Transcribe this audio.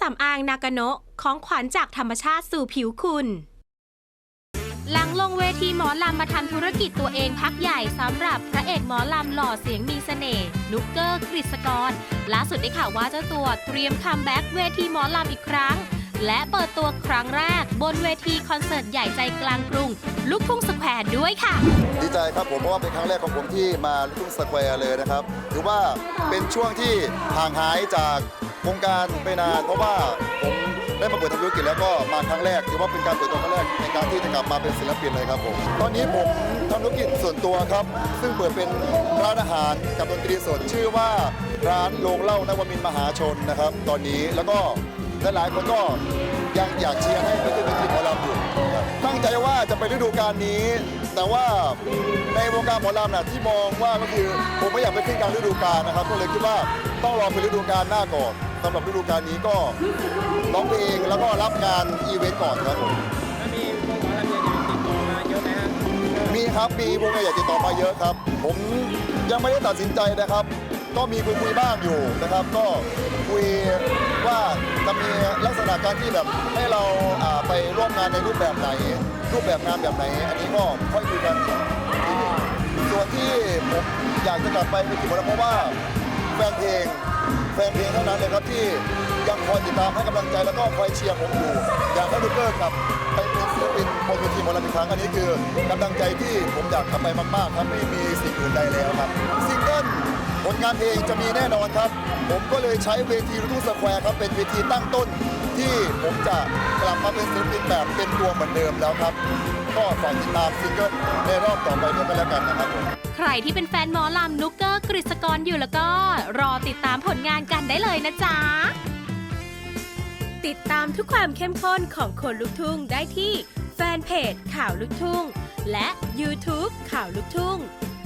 สำอางนากาโนะของขวัญจากธรรมชาติสู่ผิวคุณ หลังลงเวทีหมอลำมาทำธุรกิจตัวเองพักใหญ่สำหรับพระเอกหมอลำหล่อเสียงมีเสน่ห์นุกเกอร์กฤษกรล่าสุดได้ข่าวว่าเจ้าตัวเตรียมคัมแบ็กเวทีหมอลำอีกครั้ง และเปิดตัวครั้งแรก บนเวทีคอนเสิร์ตใหญ่ใจกลางกรุง ลูกทุ่งสแควร์ด้วยค่ะ ดีใจครับผมเพราะว่าเป็นครั้งแรกของผมที่มาลูกทุ่งสแควร์เลยนะครับถือว่าเป็นช่วงที่ห่างหายจากวงการไปนานเพราะว่าผมได้มาเปิดทำธุรกิจแล้วก็มาครั้งแรกถือว่าเป็นการเปิดตัวครั้งแรกในการที่จะกลับมาเป็นศิลปินเลยครับผมตอนนี้ผมทำธุรกิจส่วนตัวครับ ซึ่งเปิดเป็นร้านอาหารกับดนตรีสดชื่อว่า ร้านโรงเหล้านวมินทร์มหาชนนะครับ ตอนนี้แล้วก็ หลายๆคนก็ยังอยากเชียร์ให้ไปขึ้นเวทีหมอลำอยู่ครับตั้งใจว่าจะไปฤดูกาลนี้ แต่ว่าในวงการหมอลำน่ะที่มองว่าก็คือผมไม่อยากไปขึ้นกลารฤดูกาลนะครับ ก็เลยคิดว่าต้องรอเป็นฤดูกาลหน้าก่อนสำหรับฤดูกาลนี้ก็ร้องเพลงแล้วก็รับงานอีเวนต์ก่อนครับผมแล้วมีวงหมอลำใหญ่ๆติดต่อมาเยอะไหมฮะมีครับมีวงใหญ่ๆติดต่อมาเยอะครับ ผมยังไม่ได้ตัดสินใจนะครับ ก็มีคุยคุยๆบ้างอยู่นะครับ ก็คุยว่า จะมีลักษณะการที่แบบให้เราอ่าไปร่วมงานในรูปแบบไหน รูปแบบงานแบบไหน อันนี้ก็ค่อยคุยกันส่วนที่ผมอยากจะกลับไปเป็นที่หมเพราะว่าแฟนเพลงแฟนเพลงเท่านั้นเลยครับที่ยังคอยติดตามให้กำลังใจแล้วก็คอยเชียร์ผมอยู่อยากให้ลูกเกอร์กลับไปเป็นศิลปินบนเวทีหมอลำอีกครั้งอันนี้คือกำลังใจที่ผมอยากกลับไปมากๆครับไม่มีสิ่งอื่นใดแล้วครับซิงกิล ผลงานเพลงจะมีแน่นอนครับ ผมก็เลยใช้เวทีลูกทุ่งสแควร์ครับ เป็นเวทีตั้งต้นที่ผมจะกลับมาเป็นศิลปินแบบเต็มตัวเหมือนเดิมแล้วครับ ก็ฝากติดตามซิงเกิลในรอบต่อไปด้วยกันแล้วกันนะครับผมใครที่เป็นแฟนหมอลำนุกเกอร์กฤษกรอยู่แล้วก็รอติดตามผลงานกันได้เลยนะจ๊ะ ติดตามทุกความเข้มข้นของคนลุกทุ่งได้ที่แฟนเพจข่าวลุกทุ่ง และ YouTube ข่าวลุกทุ่ง